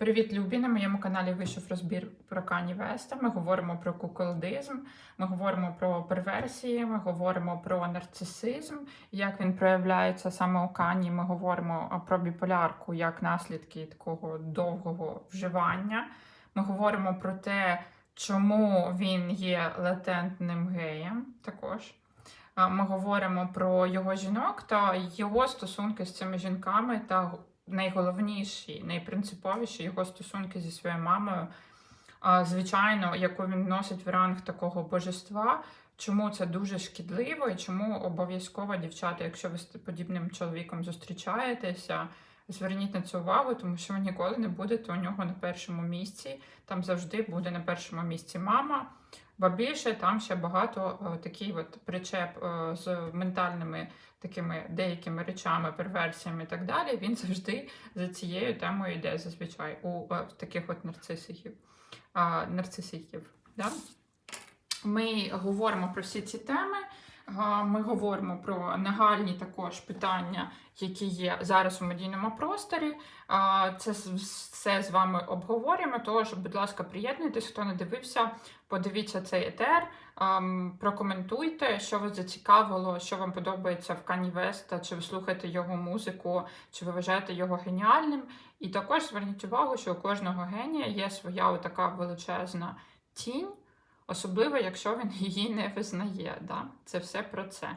Привіт, Любі! На моєму каналі вийшов розбір про Кані Веста. Ми говоримо про куколдизм, ми говоримо про перверсії, ми говоримо про нарцисизм, як він проявляється саме у Кані. Ми говоримо про біполярку як наслідки такого довгого вживання. Ми говоримо про те, чому він є латентним геєм також. Ми говоримо про його жінок та його стосунки з цими жінками та найголовніші, найпринциповіші його стосунки зі своєю мамою. Звичайно, яку він носить в ранг такого божества. Чому це дуже шкідливо і чому обов'язково, дівчата, якщо ви з подібним чоловіком зустрічаєтеся, зверніть на це увагу, тому що ви ніколи не будете у нього на першому місці. Там завжди буде на першому місці мама. Ба більше там ще багато е, такий от причеп е, з ментальними такими деякими речами, перверсіями і так далі. Він завжди за цією темою йде зазвичай у е, таких от нарцисиків. А, да? Ми говоримо про всі ці теми. Ми говоримо про нагальні також питання, які є зараз у медійному просторі. Це все з вами обговорюємо. Тож, будь ласка, приєднуйтесь, хто не дивився, подивіться цей етер, прокоментуйте, що вас зацікавило, що вам подобається в Кані Веста, чи ви слухаєте його музику, чи ви вважаєте його геніальним. І також зверніть увагу, що у кожного генія є своя така величезна тінь, особливо якщо він її не визнає. Да? Це все про це.